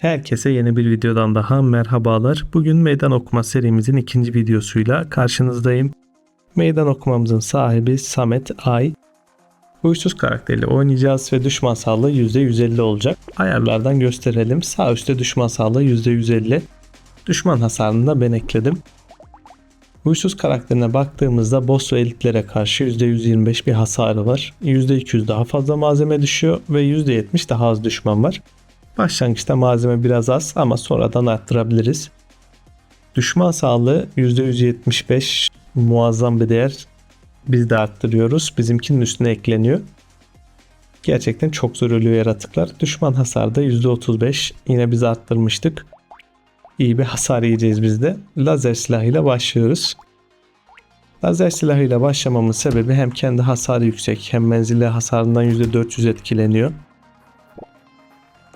Herkese yeni bir videodan daha merhabalar. Bugün meydan okuma serimizin ikinci videosuyla karşınızdayım. Meydan okumamızın sahibi Samet Ay. Huysuz karakterle oynayacağız ve düşman sağlığı %150 olacak. Ayarlardan gösterelim. Sağ üstte düşman sağlığı %150. Düşman hasarını da ben ekledim. Huysuz karakterine baktığımızda boss ve elitlere karşı %125 bir hasarı var. %200 daha fazla malzeme düşüyor ve %70 daha az düşman var. Başlangıçta malzeme biraz az ama sonradan arttırabiliriz. Düşman sağlığı %175 muazzam bir değer. Biz de arttırıyoruz. Bizimkinin üstüne ekleniyor. Gerçekten çok zor ölüyor yaratıklar. Düşman hasarı da %35. Yine biz arttırmıştık. İyi bir hasar yiyeceğiz biz de. Lazer silahıyla başlıyoruz. Lazer silahıyla başlamamın sebebi hem kendi hasarı yüksek hem menzilli hasarından %400 etkileniyor.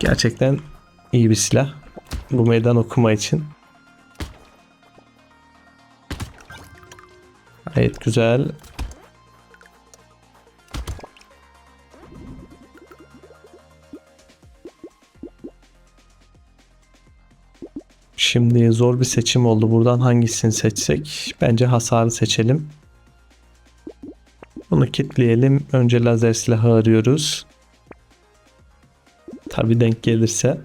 Gerçekten iyi bir silah. Bu meydan okuma için. Gayet güzel. Şimdi zor bir seçim oldu. Buradan hangisini seçsek? Bence hasarı seçelim. Bunu kitleyelim. Önce lazer silahı arıyoruz. Tabi denk gelirse.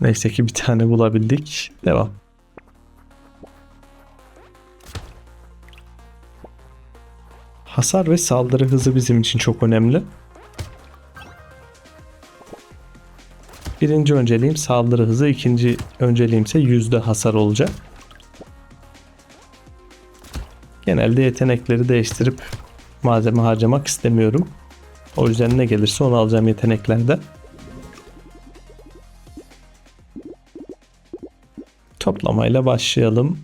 Neyse ki bir tane bulabildik. Devam. Hasar ve saldırı hızı bizim için çok önemli. Birinci önceliğim saldırı hızı, ikinci önceliğim ise yüzde hasar olacak. Genelde yetenekleri değiştirip malzeme harcamak istemiyorum. O yüzden ne gelirse onu alacağım yeteneklerde. Toplamayla başlayalım.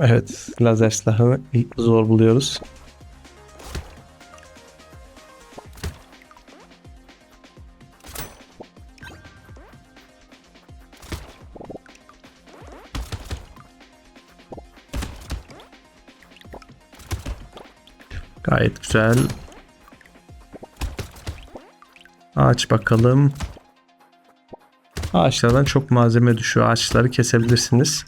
Evet, lazer silahını zor buluyoruz. Gayet güzel. Ağaç bakalım. Ağaçlardan çok malzeme düşüyor. Ağaçları kesebilirsiniz.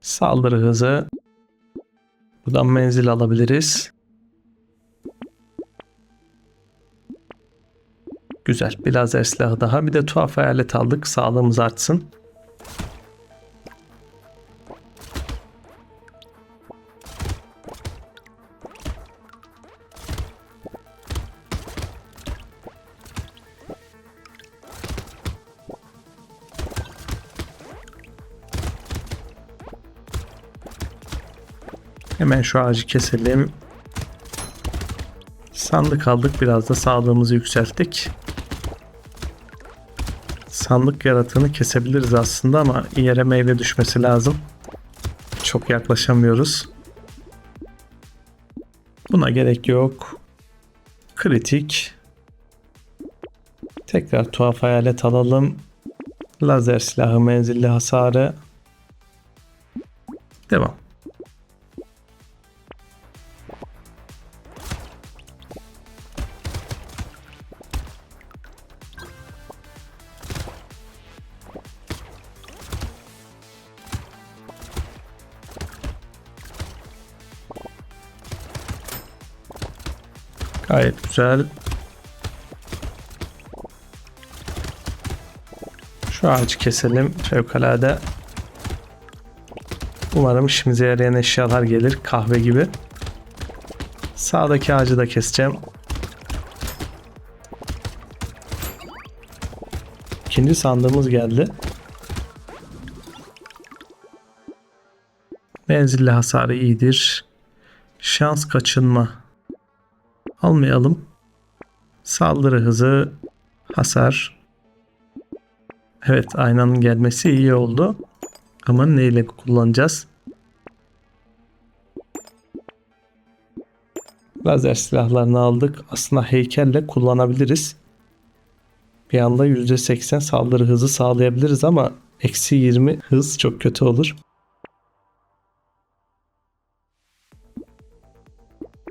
Saldırı hızı. Buradan menzil alabiliriz. Güzel. Bir lazer silahı daha. Bir de tuhaf hayalet aldık. Sağlığımız artsın. Şu ağacı keselim. Sandık aldık. Biraz da sağlığımızı yükselttik. Sandık yaratığını kesebiliriz aslında ama yere meyve düşmesi lazım. Çok yaklaşamıyoruz. Buna gerek yok. Kritik. Tekrar tuhaf hayalet alalım. Lazer silahı menzilli hasarı. Devam. Güzel. Şu ağacı keselim fevkalade. Umarım işimize yarayan eşyalar gelir. Kahve gibi. Sağdaki ağacı da keseceğim. İkinci sandığımız geldi. Menzilli hasarı iyidir. Şans kaçınma almayalım. Saldırı hızı, hasar. Evet aynanın gelmesi iyi oldu. Ama neyle kullanacağız? Lazer silahlarını aldık. Aslında heykelle kullanabiliriz. Bir anda %80 saldırı hızı sağlayabiliriz ama eksi 20 hız çok kötü olur.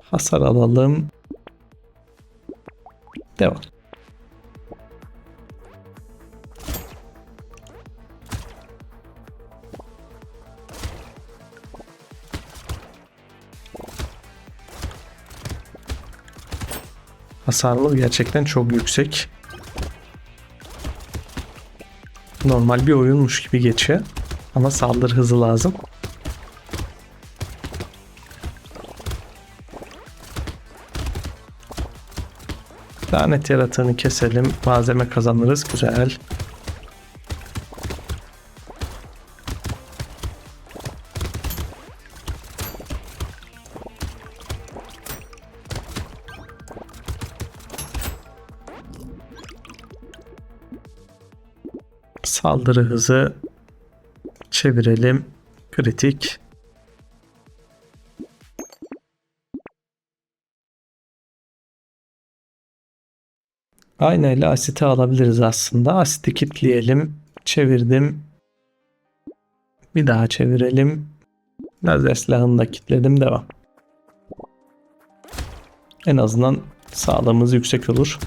Hasar alalım. Devam. Hasarımız gerçekten çok yüksek. Normal bir oyunmuş gibi geçiyor. Ama saldırı hızı lazım. Lanet yaratığını keselim. Malzeme kazanırız. Güzel. Saldırı hızı çevirelim. Kritik. Aynayla asiti alabiliriz aslında. Asiti kilitleyelim. Çevirdim. Bir daha çevirelim. Lazer silahını da kilitledim. Devam. En azından sağlığımız yüksek olur.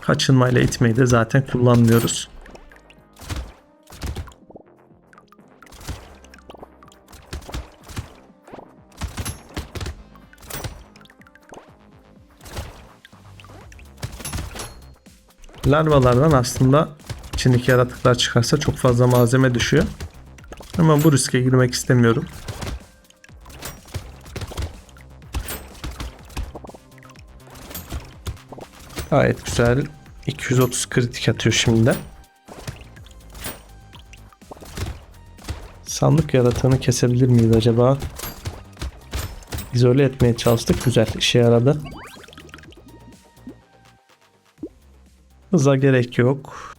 Kaçınmayla itmeyi de zaten kullanmıyoruz. Larvalardan aslında içindeki yaratıklar çıkarsa çok fazla malzeme düşüyor. Ama bu riske girmek istemiyorum. Gayet güzel. 230 kritik atıyor şimdi. Sandık yaratığını kesebilir miyiz acaba? İzole etmeye çalıştık. Güzel işe yaradı. Hıza gerek yok.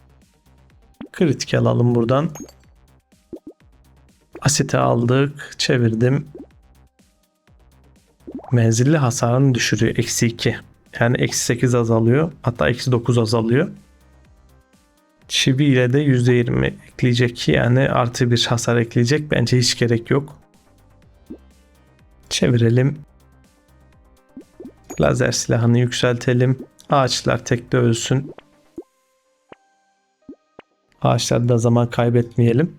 Kritik alalım buradan. Asite aldık. Çevirdim. Menzilli hasarını düşürüyor. Eksi 2. Yani eksi 8 azalıyor. Hatta eksi 9 azalıyor. Çivi ile de %20 ekleyecek. Yani artı bir hasar ekleyecek. Bence hiç gerek yok. Çevirelim. Lazer silahını yükseltelim. Ağaçlar tekte ölsün. Ağaçlarda zaman kaybetmeyelim.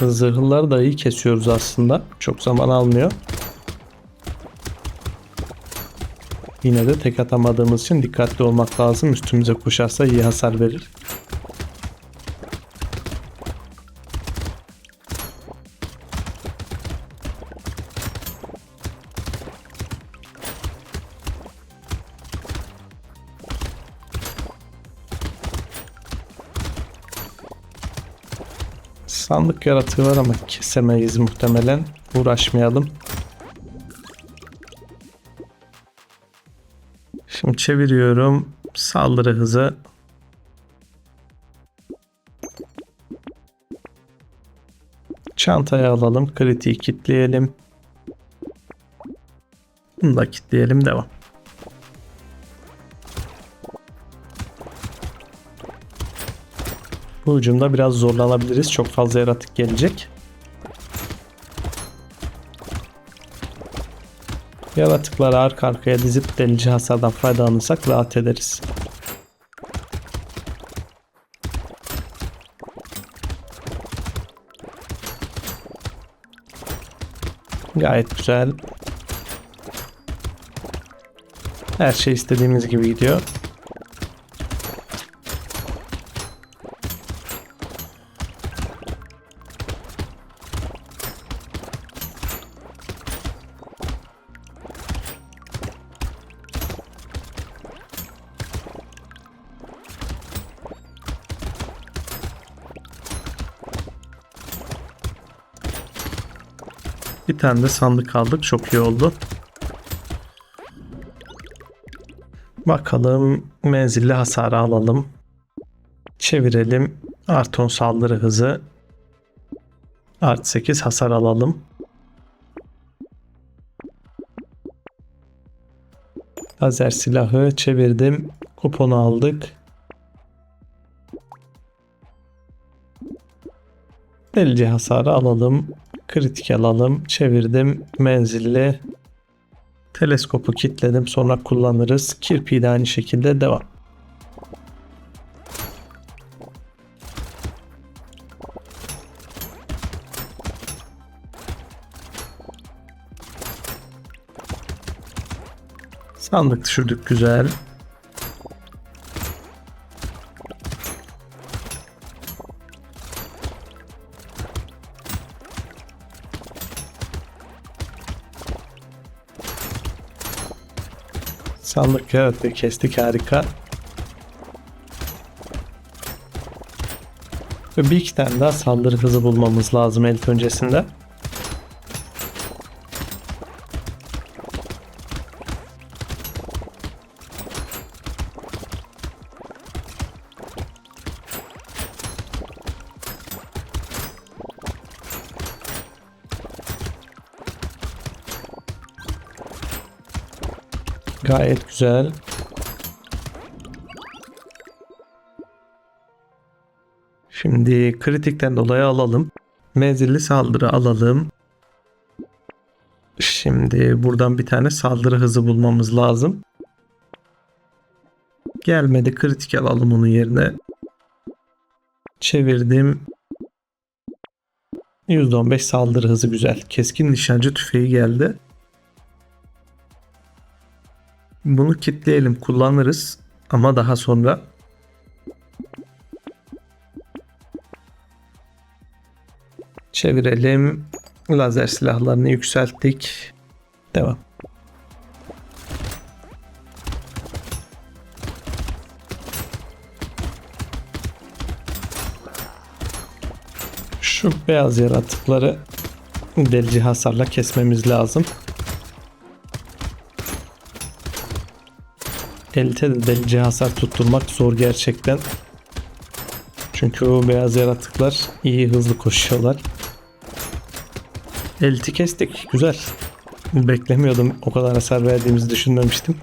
Zırhları da iyi kesiyoruz aslında. Çok zaman almıyor. Yine de tek atamadığımız için dikkatli olmak lazım. Üstümüze koşarsa iyi hasar verir. Sandık yaratığı var ama kesemeyiz muhtemelen. Uğraşmayalım. Şimdi çeviriyorum. Saldırı hızı. Çantayı alalım. Kritiği kilitleyelim. Bunu da kilitleyelim. Devam. Bu hücumda biraz zorlanabiliriz. Çok fazla yaratık gelecek. Yaratıkları arka arkaya dizip delici hasardan faydalanırsak rahat ederiz. Gayet güzel. Her şey istediğimiz gibi gidiyor. Bir tane de sandık aldık. Çok iyi oldu. Bakalım menzilli hasarı alalım. Çevirelim. Artı 10 saldırı hızı. Artı 8 hasar alalım. Lazer silahı çevirdim. Kuponu aldık. Delici hasarı alalım. Kritik alalım. Çevirdim. Menzilli. Teleskopu kilitledim. Sonra kullanırız. Kirpiği de aynı şekilde devam. Sandık düşürdük güzel. Sandık evet kestik harika. Ve bir iki tane daha saldırı hızı bulmamız lazım elf öncesinde. Gayet güzel. Şimdi kritikten dolayı alalım. Menzilli saldırı alalım. Şimdi buradan bir tane saldırı hızı bulmamız lazım. Gelmedi kritik alalım onun yerine. Çevirdim. %15 saldırı hızı güzel. Keskin nişancı tüfeği geldi. Bunu kitleyelim kullanırız ama daha sonra çevirelim. Lazer silahlarını yükselttik. Devam. Şu beyaz yaratıkları delici hasarla kesmemiz lazım. Elite de delici hasar tutturmak zor gerçekten. Çünkü o beyaz yaratıklar iyi hızlı koşuyorlar. Eliti kestik. Güzel. Beklemiyordum. O kadar hasar verdiğimizi düşünmemiştim.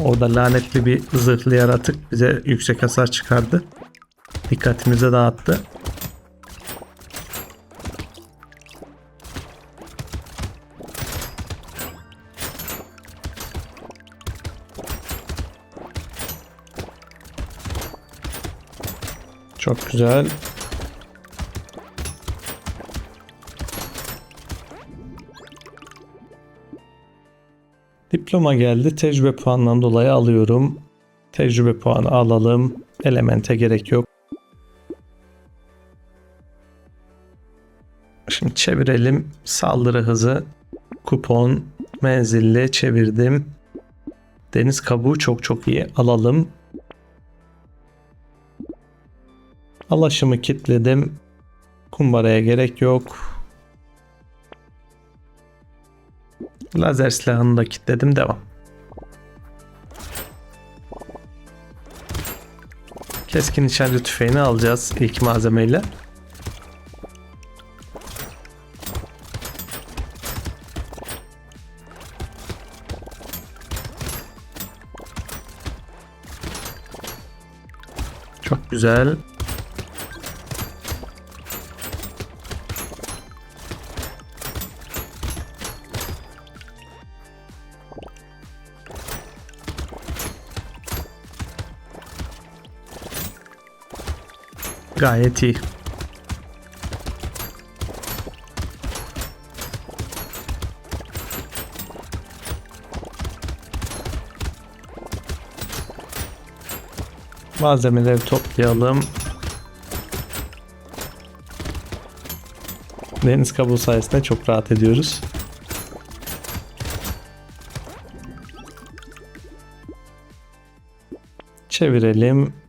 Orada lanetli bir zırhlı yaratık bize yüksek hasar çıkardı. Dikkatimize dağıttı. Çok güzel. Diploma geldi. Tecrübe puanından dolayı alıyorum. Tecrübe puanı alalım. Elemente gerek yok. Şimdi çevirelim. Saldırı hızı. Kupon. Menzilli çevirdim. Deniz kabuğu çok çok iyi. Alalım. Alaşımı kilitledim. Kumbaraya gerek yok. Lazer silahını da kilitledim. Devam. Keskin nişancı tüfeğini alacağız ilk malzemeyle. Çok güzel. Gayet iyi. Malzemeleri toplayalım. Deniz kabuğu sayesinde çok rahat ediyoruz. Çevirelim.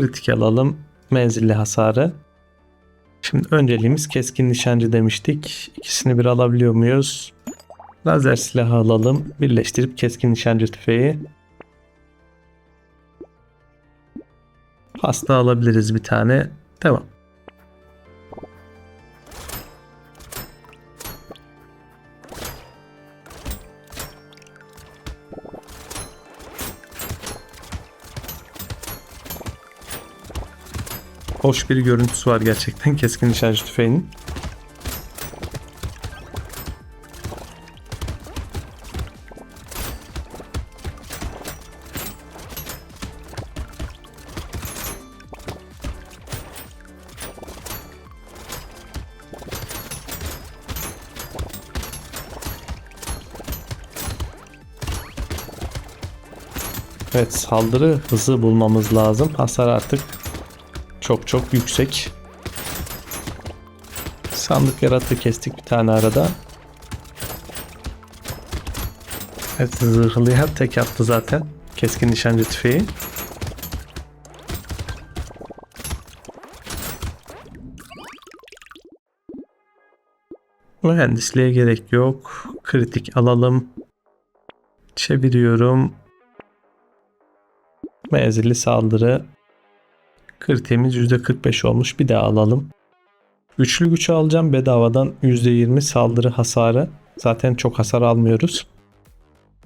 Kritik alalım. Menzilli hasarı. Şimdi önceliğimiz keskin nişancı demiştik. İkisini bir alabiliyor muyuz? Lazer silahı alalım. Birleştirip keskin nişancı tüfeği. Pasta alabiliriz bir tane. Devam. Hoş bir görüntüsü var gerçekten keskin nişancı tüfeğinin. Evet saldırı hızı bulmamız lazım. Hasar artık çok çok yüksek. Sandık yarattı kestik bir tane arada. Evet zırhlıya tek attı zaten. Keskin nişancı tüfeği. Mühendisliğe gerek yok. Kritik alalım. Çeviriyorum. Menzilli saldırı. Kritiğimiz %45 olmuş. Bir daha alalım. Üçlü güç alacağım. Bedavadan %20 saldırı hasarı. Zaten çok hasar almıyoruz.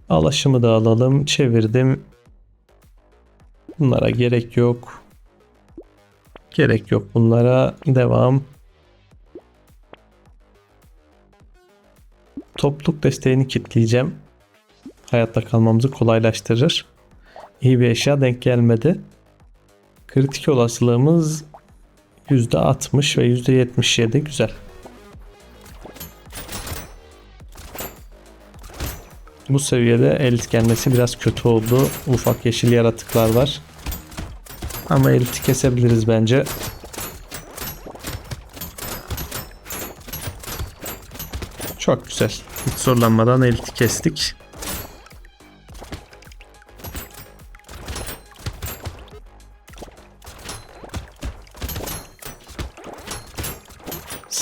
Alaşımı da alalım. Çevirdim. Bunlara gerek yok. Gerek yok bunlara. Devam. Topluluk desteğini kitleyeceğim. Hayatta kalmamızı kolaylaştırır. İyi bir eşya denk gelmedi. Kritik olasılığımız %60 ve %77 güzel. Bu seviyede elit gelmesi biraz kötü oldu. Ufak yeşil yaratıklar var. Ama eliti kesebiliriz bence. Çok güzel. Hiç zorlanmadan eliti kestik.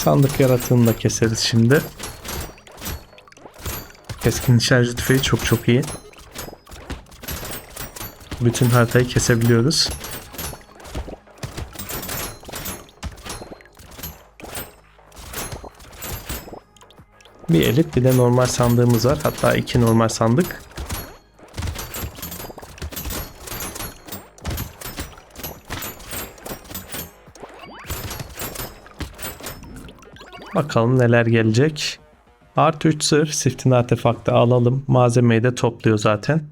Sandık yaratığını da keseriz şimdi. Keskin nişancı tüfeği çok çok iyi. Bütün haritayı kesebiliyoruz. Bir elit bir de normal sandığımız var. Hatta iki normal sandık. Bakalım neler gelecek. Artı 3 sır siftin artefaktı alalım. Malzemeyi de topluyor zaten.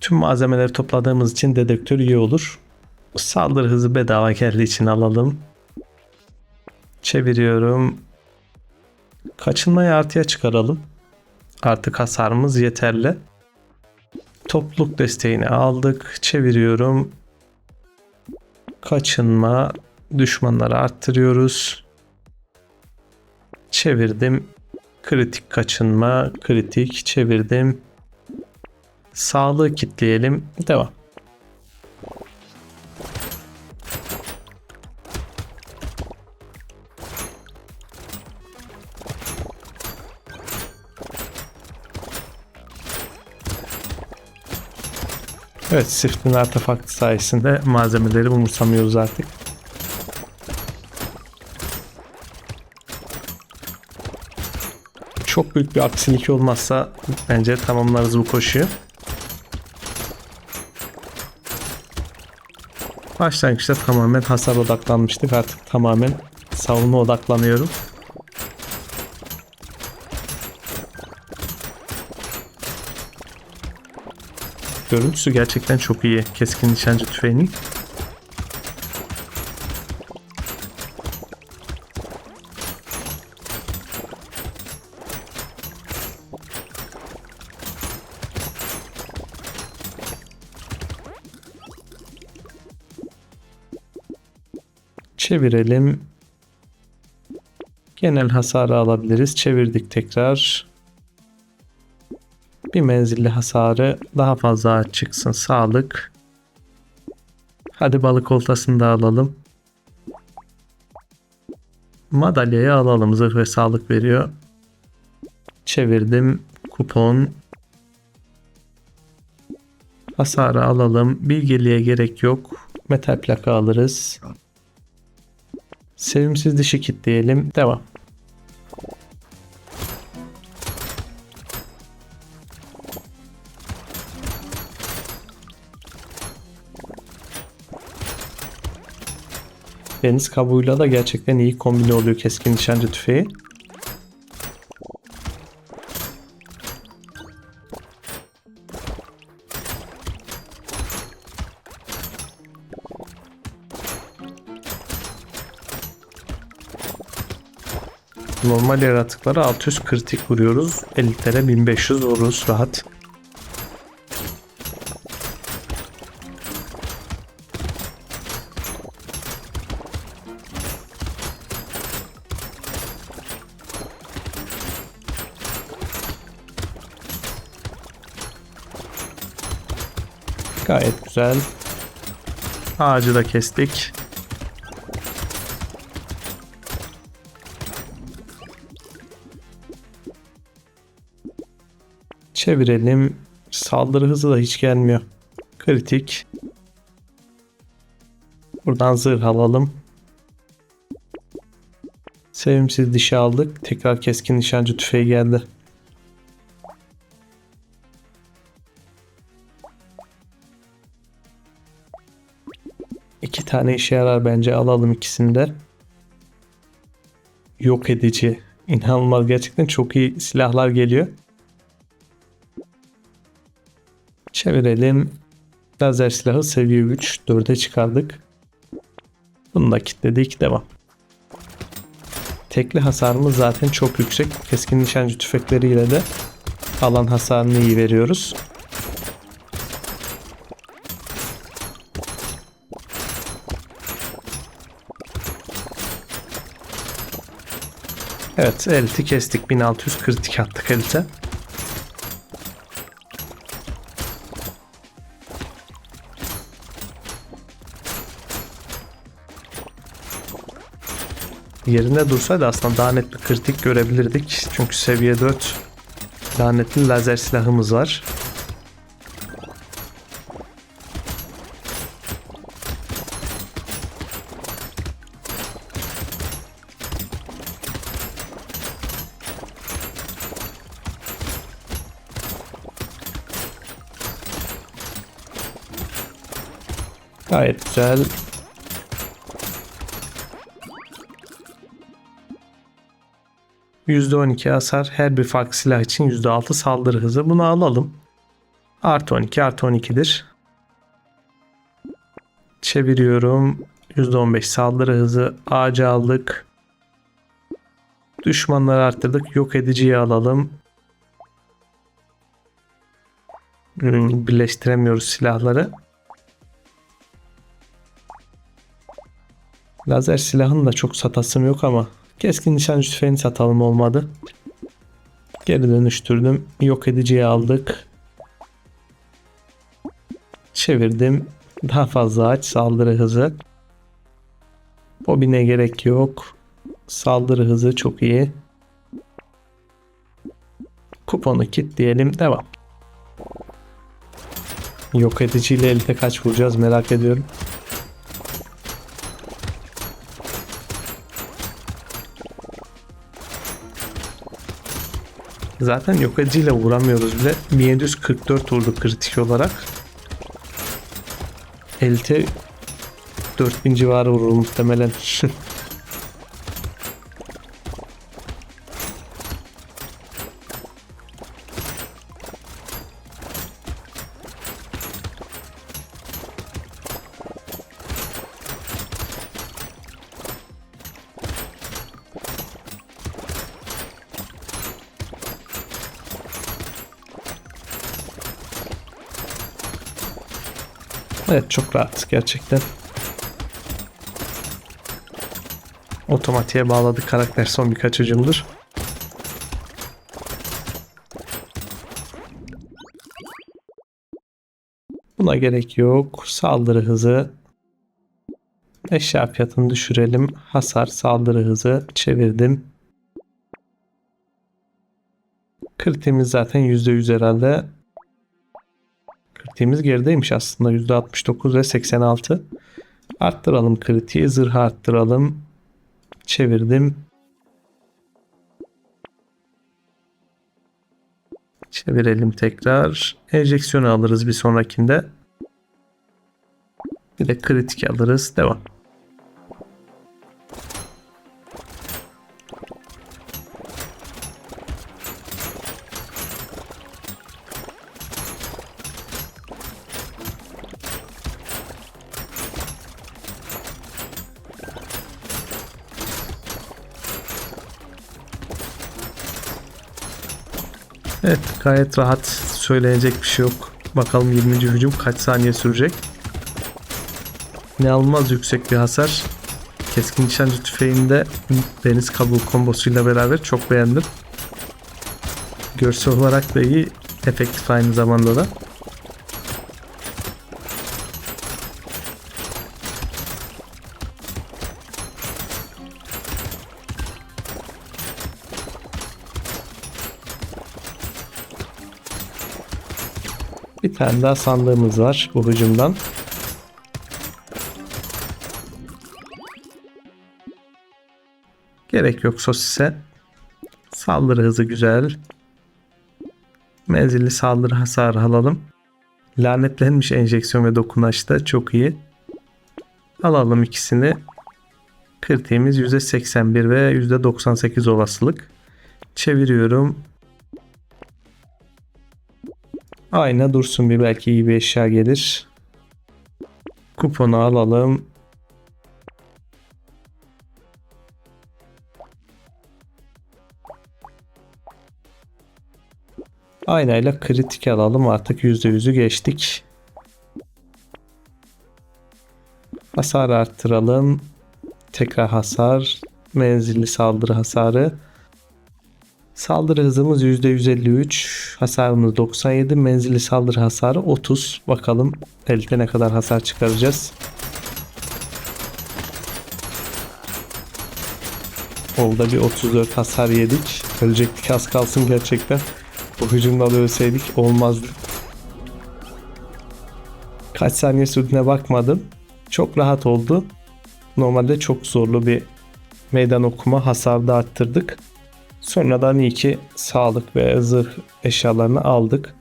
Tüm malzemeleri topladığımız için dedektör iyi olur. Saldırı hızı bedava geldiği için alalım. Çeviriyorum. Kaçınmayı artıya çıkaralım. Artık hasarımız yeterli. Topluluk desteğini aldık. Çeviriyorum. Kaçınma. Düşmanları arttırıyoruz. Çevirdim. Kritik kaçınma. Kritik çevirdim. Sağlığı kitleyelim. Devam. Evet, Swift'in artefaktı sayesinde malzemeleri umursamıyoruz artık. Çok büyük bir aksilik olmazsa bence tamamlarız bu koşuyu. Başlangıçta tamamen hasar odaklanmıştık. Artık tamamen savunma odaklanıyorum. Görüntüsü gerçekten çok iyi. Keskin nişancı tüfeğinin. Çevirelim. Genel hasarı alabiliriz. Çevirdik tekrar. Bir menzilli hasarı daha fazla çıksın. Sağlık. Hadi balık oltasını da alalım. Madalyayı alalım. Zırh ve sağlık veriyor. Çevirdim. Kupon. Hasarı alalım. Bilgeliğe gerek yok. Metal plaka alırız. Sevimsiz dişi kitleyelim. Devam. Deniz kabuğuyla da gerçekten iyi kombine oluyor keskin nişancı tüfeği. Normal yaratıklara 600 kritik vuruyoruz. Elitlere 1500 vururuz rahat. Gayet güzel. Ağacı da kestik. Çevirelim. Saldırı hızı da hiç gelmiyor. Kritik. Buradan zırh alalım. Sevimsiz dişi aldık. Tekrar keskin nişancı tüfeği geldi. İki tane işe yarar bence alalım ikisini de. Yok edici. İnanılmaz gerçekten çok iyi silahlar geliyor. Çevirelim. Lazer silahı seviye 3. 4'e çıkardık. Bunu da kilitledik. Devam. Tekli hasarımız zaten çok yüksek. Keskin nişancı tüfekleriyle de alan hasarını iyi veriyoruz. Evet elti kestik. 1600 kritik attık elte. Yerinde dursaydı aslında daha net bir kritik görebilirdik. Çünkü seviye 4 lanetli lazer silahımız var. Gayet güzel. %12 hasar her bir farklı silah için %6 saldırı hızı. Bunu alalım. Artı 12 artı 12'dir. Çeviriyorum. %15 saldırı hızı. Ağacı aldık. Düşmanları arttırdık. Yok ediciyi alalım. Birleştiremiyoruz silahları. Lazer silahını da çok satasım yok ama keskin nişancı tüfeğini satalım olmadı. Geri dönüştürdüm. Yok ediciyi aldık. Çevirdim. Daha fazla aç saldırı hızı. Bobine gerek yok. Saldırı hızı çok iyi. Kuponu kilitleyelim. Devam. Yok ediciyle elde kaç vuracağız merak ediyorum. Zaten yok ediciyle vuramıyoruz bile. 1744 vurdu kritik olarak. Elte 4000 civarı vurur muhtemelen. Evet çok rahat gerçekten. Otomatiğe bağladık karakter son birkaç hücumdur. Buna gerek yok. Saldırı hızı. Eşya fiyatını düşürelim. Hasar, saldırı hızı. Çevirdim. Kritimiz zaten %100 herhalde. Kritikliğimiz gerideymiş aslında. %69 ve 86. Arttıralım kritiği. Zırhı arttıralım. Çevirdim. Çevirelim tekrar. Enjeksiyonu alırız bir sonrakinde. Bir de kritik alırız. Devam. Evet gayet rahat söylenecek bir şey yok. Bakalım 20. hücum kaç saniye sürecek. İnanılmaz yüksek bir hasar. Keskin nişancı tüfeğinde deniz kabuğu kombosuyla beraber çok beğendim. Görsel olarak da iyi. Efektif aynı zamanda da. Tane daha sandığımız var bu hücumdan. Gerek yok sosise. Saldırı hızı güzel. Menzilli saldırı hasarı alalım. Lanetlenmiş enjeksiyon ve dokunaç da çok iyi. Alalım ikisini. Kritiğimiz %81 ve %98 olasılık. Çeviriyorum. Ayna dursun bir belki iyi bir eşya gelir. Kuponu alalım. Aynayla kritik alalım artık %100'ü geçtik. Hasar arttıralım. Tekrar hasar. Menzilli saldırı hasarı. Saldırı hızımız %153. Hasarımız 97. Menzilli saldırı hasarı 30. Bakalım elde ne kadar hasar çıkaracağız. Olda bir 34 hasar yedik. Ölecektik az kalsın gerçekten. Bu hücumda da ölseydik olmazdı. Kaç saniye sürdüğüne bakmadım. Çok rahat oldu. Normalde çok zorlu bir meydan okuma hasarda arttırdık. Sonradan iyi ki sağlık ve zırh eşyalarını aldık.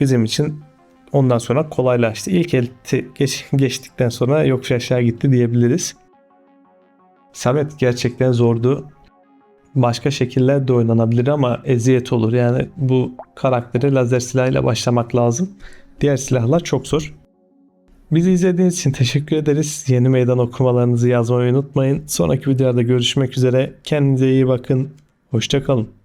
Bizim için ondan sonra kolaylaştı. İlk el geç, geçtikten sonra yokuş aşağı gitti diyebiliriz. Samet gerçekten zordu. Başka şekiller de oynanabilir ama eziyet olur. Yani bu karaktere lazer silahıyla başlamak lazım. Diğer silahlar çok zor. Bizi izlediğiniz için teşekkür ederiz. Yeni meydan okumalarınızı yazmayı unutmayın. Sonraki videoda görüşmek üzere. Kendinize iyi bakın. Hoşçakalın.